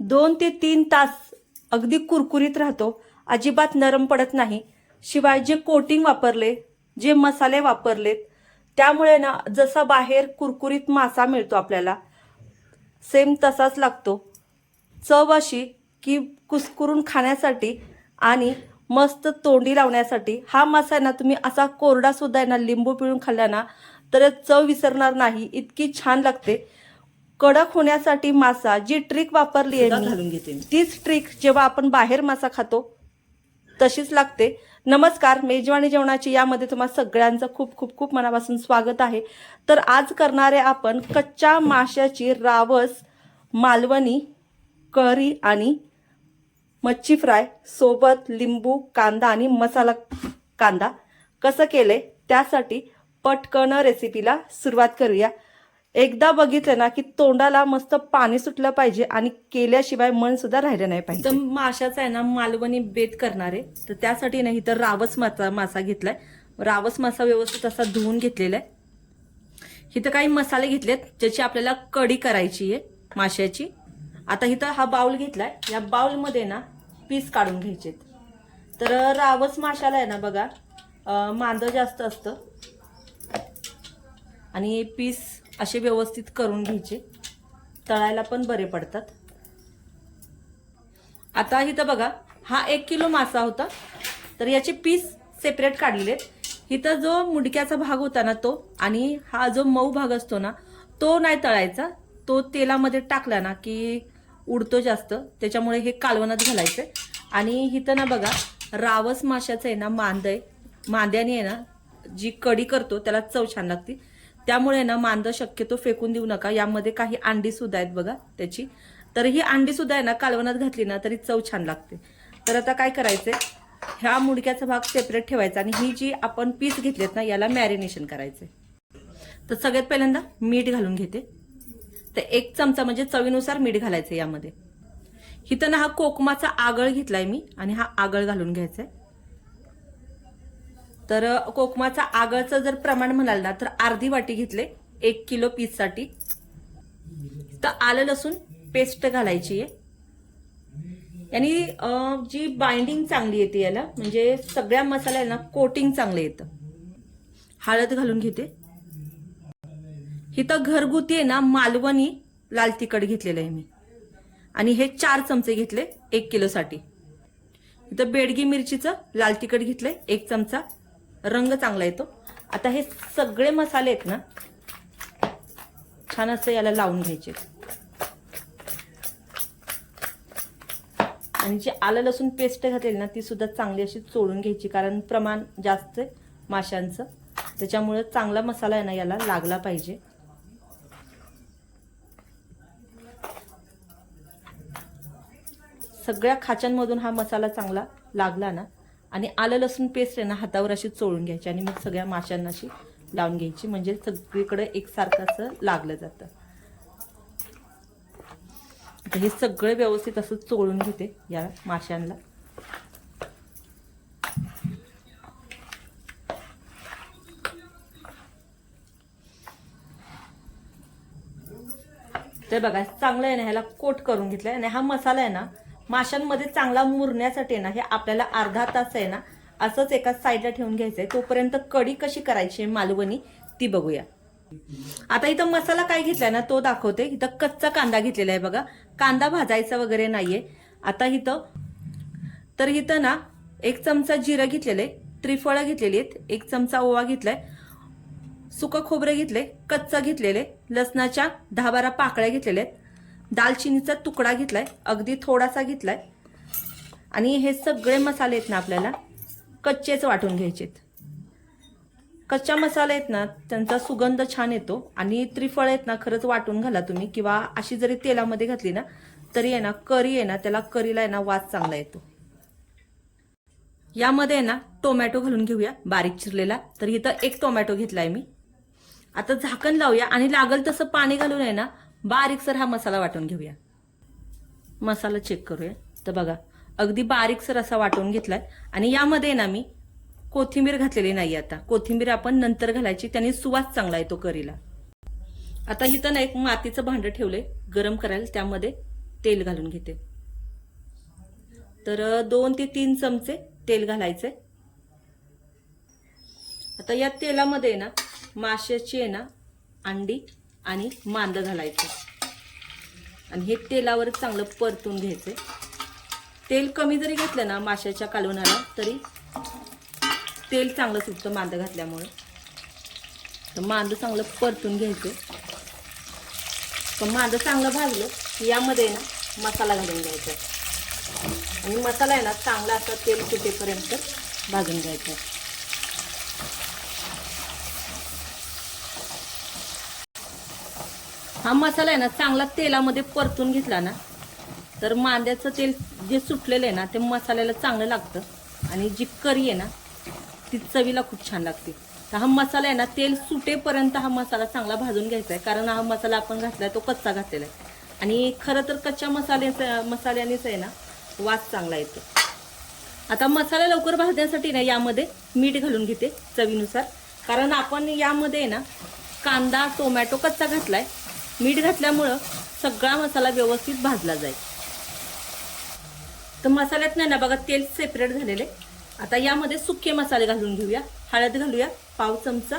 दोन ते तीन तास अगदी कुरकुरीत राहतो. अजिबात नरम पडत नाही. शिवाय जे कोटिंग वापरले जे मसाले वापरलेत त्यामुळे ना जसा बाहेर कुरकुरीत मासा मिळतो आपल्याला सेम तसाच लागतो. चव अशी की कुसकुरून खाण्यासाठी आणि मस्त तोंडी लावण्यासाठी. हा मासा आहे ना तुम्ही असा कोरडा सुद्धा आहे ना लिंबू पिळून खाल्ला ना तर चव विसरणार नाही. इतकी छान लागते. कडक होण्यासाठी मासा जी ट्रिक वापरली आहे. तीच ट्रिक जेव्हा आपण बाहेर मासा खातो तशीच लागते. नमस्कार मेजवानी जेवणाची यामध्ये तुम्हा सगळ्यांचं खूप खूप खूप मनापासून स्वागत आहे. तर आज करणारे आपण कच्च्या माशाची रावस मालवणी करी आणि मच्छी फ्राय सोबत लिंबू कांदा आणि मसाला कांदा कसं केलंय त्यासाठी पटकन रेसिपीला सुरुवात करूया. एकदा बघितलं ना की तोंडाला मस्त पाणी सुटलं पाहिजे आणि केल्याशिवाय मन सुद्धा राहिलं नाही पाहिजे. तर माशाचा आहे ना मालवणी बेत करणार. आहे तर त्यासाठी नाही तर रावस मासा मासा घेतलाय. रावस मासा व्यवस्थित असा धुवून घेतलेला आहे. इथं काही मसाले घेतलेत ज्याची आपल्याला कढी करायची आहे माशाची. आता इथं हा बाउल घेतलाय. या बाउलमध्ये ना पीस काढून घ्यायचे तर रावस माशाला आहे ना बघा मांदं मांद जास्त असतं. आणि पीस असे व्यवस्थित करून घ्यायचे. तळायला पण बरे पडतात. आता इथं बघा हा एक किलो मासा होता. तर याचे पीस सेपरेट काढलेले इथं जो मुडक्याचा भाग होता ना तो आणि हा जो मऊ भाग असतो ना तो नाही तळायचा. तो तेलामध्ये टाकला ना की उडतो जास्त. त्याच्यामुळे हे कालवनात घालायचं. आणि इथं ना बघा रावस माशाचं आहे ना मांदय आहे मांद्याने आहे ना जी कडी करतो त्याला चव छान लागते. त्यामुळे ना मांद शक्यतो फेकून देऊ नका. यामध्ये काही अंडी सुद्धा आहेत बघा त्याची. तर ही अंडी सुद्धा आहे ना कालवनात घातली ना तरी चव छान लागते. तर आता काय करायचंय? ह्या मुडक्याचा भाग सेपरेट ठेवायचा आणि ही जी आपण पीस घेतलेत ना याला मॅरिनेशन करायचंय. तर सगळ्यात पहिल्यांदा मीठ घालून घेते. तर एक चमचा म्हणजे चवीनुसार मीठ घालायचं यामध्ये. इथं ना हा कोकमाचा आगळ घेतलाय मी आणि हा आगळ घालून घ्यायचा आहे तर कोकमाचा आगळचं जर प्रमाण म्हणाल ना तर अर्धी वाटी घेतले एक किलो पीससाठी. तर आलं लसूण पेस्ट घालायची आहे. आणि जी बाइंडिंग चांगली येते याला म्हणजे सगळ्या मसाल्याला कोटिंग चांगलं येतं. हळद घालून घेते. इथं घरगुती आहे ना मालवणी लाल तिखट घेतलेलं आहे मी. आणि हे चार चमचे घेतले एक किलोसाठी. इथं बेडगी मिरचीचं लाल तिखट घेतलंय एक चमचा. रंग चांगला येतो. आता हे सगळे मसाले आहेत ना छान असं याला लावून घ्यायचे. आणि जी आलं लसूण पेस्ट घातलेली ना ती सुद्धा चांगली अशी चोळून घ्यायची कारण प्रमाण जास्त आहे माशांचं. त्याच्यामुळं चांगला मसाला आहे ना याला लागला पाहिजे. सगळ्या खाच्यांमधून हा मसाला चांगला लागला ना आणि आलं लसूण पेस्ट आहे ना हातावर अशी चोळून घ्यायची आणि मग सगळ्या माशांना अशी लावून घ्यायची. म्हणजे सगळीकडे एकसारखं असं लागलं जातं. आता हे सगळं व्यवस्थित असं चोळून घेते या माशांना. तर बघा चांगलं आहे ना ह्याला कोट करून घेतलंय. आणि हा मसाला आहे ना माशांमध्ये चांगला मुरण्यासाठी ना हे आपल्याला अर्धा तास आहे ना असंच एका साईडला ठेवून घ्यायचंय. आहे तोपर्यंत कढी कशी करायची आहे मालवणी ती बघूया. आता इथं मसाला काय घेतलाय ना तो दाखवते. इथं कच्चा कांदा घेतलेला आहे बघा. कांदा भाजायचा वगैरे नाहीये. आता इथं तर इथं ना एक चमचा जिरं घेतलेलं आहे त्रिफळं घेतलेली आहेत. एक चमचा ओवा घेतलाय. सुकं खोबरं घेतले कच्चं घेतलेले लसणाच्या दहा बारा पाकळ्या घेतलेल्या आहेत. दालचिनीचा तुकडा घेतलाय अगदी थोडासा घेतलाय. आणि हे सगळे मसाले आहेत ना आपल्याला कच्चेच वाटून घ्यायचेत. कच्चा मसाला आहेत ना त्यांचा सुगंध छान येतो. आणि त्रिफळ आहेत ना खरंच वाटून घाला तुम्ही. किंवा अशी जरी तेलामध्ये घातली ना तरी आहे ना करी आहे ना त्याला करीला आहे ना वास चांगला येतो. यामध्ये आहे ना टोमॅटो घालून घेऊया बारीक चिरलेला. तर इथं एक टोमॅटो घेतलाय मी. आता झाकण लावूया. आणि लागल तसं पाणी घालून आहे ना बारीकसर हा मसाला वाटून घेऊया. मसाला चेक करूया. तर बघा अगदी बारीकसर असा वाटून घेतलाय. आणि यामध्ये ना मी कोथिंबीर घातलेली नाही आता. कोथिंबीर आपण नंतर घालायची त्याने सुवास चांगला येतो करीला. आता इथं ना एक मातीचं भांडं ठेवलंय गरम करायला त्यामध्ये तेल घालून घेते. तर दोन ते तीन चमचे तेल घालायचे आता या तेलामध्ये आहे ना माशाची आहे ना अंडी आणि मांद घालायचं. आणि हे तेलावर चांगलं परतून घ्यायचं. तेल कमी जरी घेतलं ना माशाच्या कालवणाला तरी तेल चांगलं सुटतं मांद घातल्यामुळे. तर मांद चांगलं परतून घ्यायचं. तर मांद चांगलं भाजलं की यामध्ये ना मसाला घालून घ्यायचा. आणि मसाला आहे ना चांगला असा तेल सुटेपर्यंत भाजून घ्यायचा. हा मसाला आहे ना चांगला तेलामध्ये परतून घेतला ना तर मांद्याचं तेल जे सुटलेलं आहे ना ते मसाल्याला चांगलं लागतं. आणि जी करी आहे ना ती चवीला खूप छान लागते. तर हा मसाला आहे ना तेल सुटेपर्यंत हा मसाला चांगला भाजून घ्यायचा आहे कारण हा मसाला आपण घातलाय तो कच्चा घातलेला आहे. आणि खरं तर कच्च्या मसाल्याचा मसाल्यानेच आहे ना वास चांगला येतो. आता मसाला लवकर भाजण्यासाठी ना यामध्ये मीठ घालून घेते चवीनुसार. कारण आपण यामध्ये आहे ना कांदा टोमॅटो कच्चा घातला आहे मीठ घातल्यामुळं सगळा मसाला व्यवस्थित भाजला जाईल. तर मसाल्यात नाही ना बघा तेल सेपरेट झालेले. आता यामध्ये सुके मसाले घालून घेऊया. हळद घालूया पाव चमचा.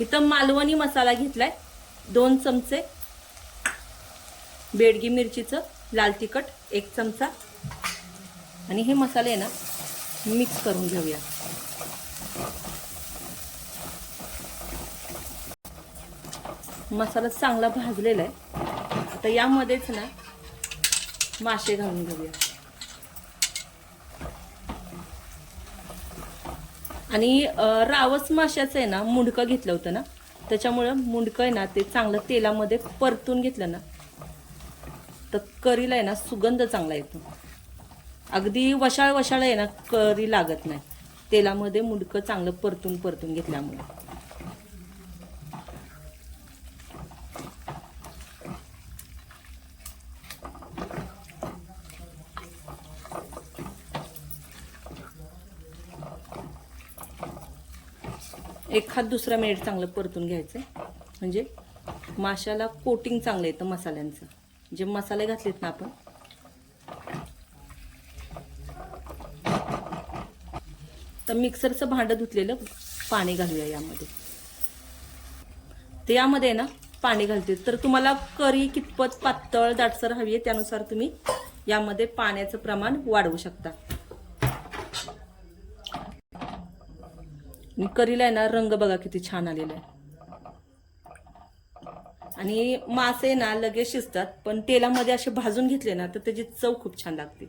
इथं मालवणी मसाला घेतलाय दोन चमचे. बेडगी मिरचीचं लाल तिखट एक चमचा. आणि हे मसाले ना मिक्स करून घेऊया. मसाला चांगला भाजलेला आहे. आता यामध्येच ना मासे घालून घेऊया. आणि रावस माशाचं आहे ना मुंडकं घेतलं होतं ना त्याच्यामुळं मुंडकं आहे ना ते चांगलं तेलामध्ये परतून घेतलं ना तर करीला आहे ना सुगंध चांगला येतो. अगदी वशाळ वशाळ आहे ना करी लागत नाही. तेलामध्ये मुंडकं चांगलं परतून परतून घेतल्यामुळे. एखाद दुसरा मिनिट चांगलं परतून घ्यायचं म्हणजे माशाला कोटिंग चांगलं येतं मसाल्यांचं. जे मसाले घातलेत ना आपण. तर मिक्सरचं भांडं धुतलेलं पाणी घालूया यामध्ये. ते यामध्ये ना पाणी घालते. तर तुम्हाला करी कितपत पातळ दाटसर हवी आहे त्यानुसार तुम्ही यामध्ये पाण्याचं प्रमाण वाढवू शकता. आणि करीला आहे ना रंग बघा किती छान आलेला आहे. आणि मासे ना लगेच शिजतात पण तेलामध्ये असे भाजून घेतले ना तर त्याची चव खूप छान लागते.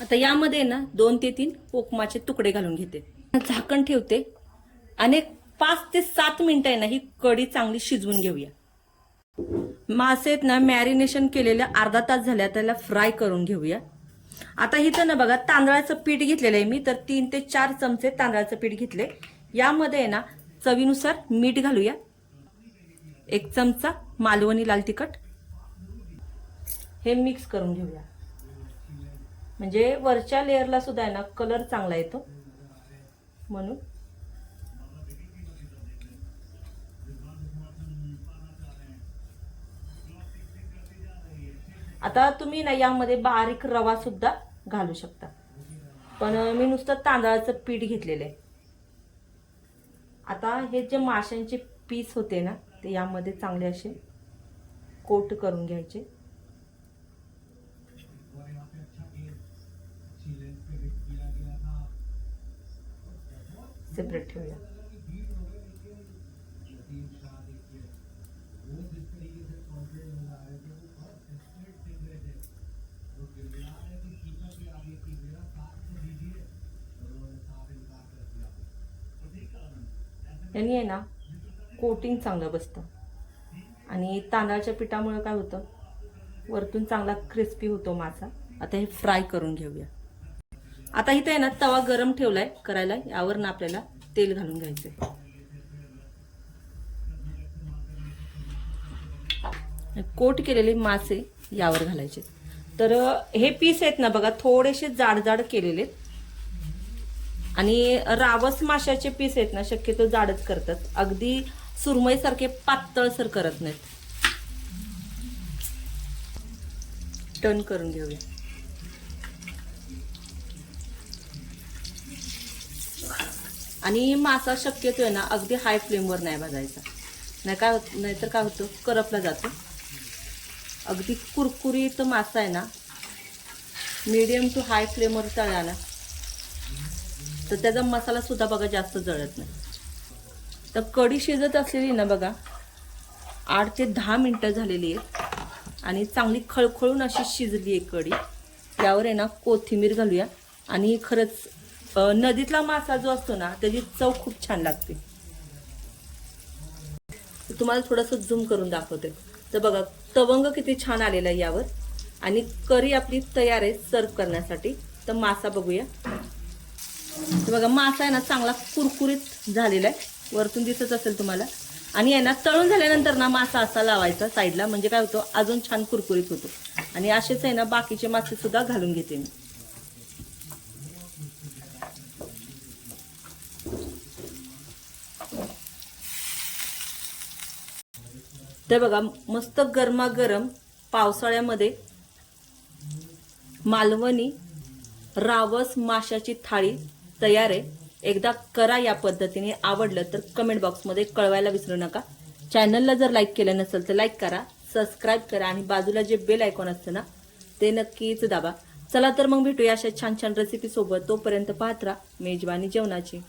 आता यामध्ये ना दोन ते तीन कोकमाचे तुकडे घालून घेते. झाकण ठेवते. आणि पाच ते सात मिनिटं आहे ना ही कढी चांगली शिजवून घेऊया. मासे ना मॅरिनेशन केलेल्या अर्धा तास झाल्या त्याला फ्राय करून घेऊया. आता इथं ना बघा तांदळाचं पीठ घेतलेलं आहे मी तर तीन ते चार चमचे तांदळाचं पीठ घेतले यामध्ये आहे ना चवीनुसार मीठ घालूया. एक चमचा मालवणी लाल तिखट. हे मिक्स करून घेऊया. म्हणजे वरच्या लेअरला सुद्धा आहे ना कलर चांगला येतो. म्हणून आता तुम्ही ना यामध्ये बारीक रवा सुद्धा घालू शकता. पण मी नुसतं तांदळाचं पीठ घेतलेलं आहे. आता हे जे माशांचे पीस होते ना ते यामध्ये चांगले असे कोट करून घ्यायचे. सेपरेट ठेवूया. यांनी आहे ना कोटिंग चांगलं बसतं. आणि तांदळाच्या पिठामुळे काय होतं? वरतून चांगला क्रिस्पी होतो मासा. आता हे फ्राय करून घेऊया. आता इथे आहे ना तवा गरम ठेवलाय करायला. यावर ना आपल्याला तेल घालून घ्यायचंय. कोट केलेले मासे यावर घालायचे. तर हे पीस आहेत ना बघा थोडेसे जाड जाड केलेले आहेत. आणि रावस माशाचे पीस आहेत ना शक्यतो जाडच करतात. अगदी सुरमईसारखे पातळसर करत नाहीत. टर्न करून घेऊया. आणि मासा शक्यतो आहे ना अगदी हाय फ्लेमवर नाही भाजायचा नाही काय होत नाहीतर काय होतं? करपला जातो. अगदी कुरकुरीत मासा आहे ना मीडियम टू हाय फ्लेमवर तळाला. तर त्याचा मसाला सुद्धा बघा जास्त जळत नाही. तर कढी शिजत असलेली ना बघा आठ ते दहा मिनटं झालेली आहेत आणि चांगली खळखळून अशी शिजली आहे कढी. त्यावर आहे ना कोथिंबीर घालूया. आणि खरंच नदीतला मासा जो असतो ना त्याची चव खूप छान लागते. तुम्हाला थोडंसं झूम करून दाखवते. तर बघा तवंग किती छान आलेला आहे यावर. आणि करी आपली तयार आहे सर्व करण्यासाठी. तर मासा बघूया. बघा मासा आहे ना चांगला कुरकुरीत झालेला आहे. वरतून दिसत असेल तुम्हाला. आणि आहे ना तळून झाल्यानंतर ना मासा असा लावायचा साईडला. म्हणजे काय होतं अजून छान कुरकुरीत होतो. आणि असेच आहे ना बाकीचे मासे सुद्धा घालून घेते मी. तर बघा मस्त गरमागरम पावसाळ्यामध्ये मालवणी रावस माशाची थाळी तयार आहे. एकदा करा या पद्धतीने आवडलं तर कमेंट बॉक्समध्ये कळवायला विसरू नका. चॅनलला जर लाईक केलं नसेल तर लाईक करा सबस्क्राईब करा आणि बाजूला जे बेल आयकॉन असतं ना ते नक्कीच दाबा. चला तर मग भेटूया अशा छान छान रेसिपीसोबत तोपर्यंत पाहत राहा मेजवानी जेवणाची.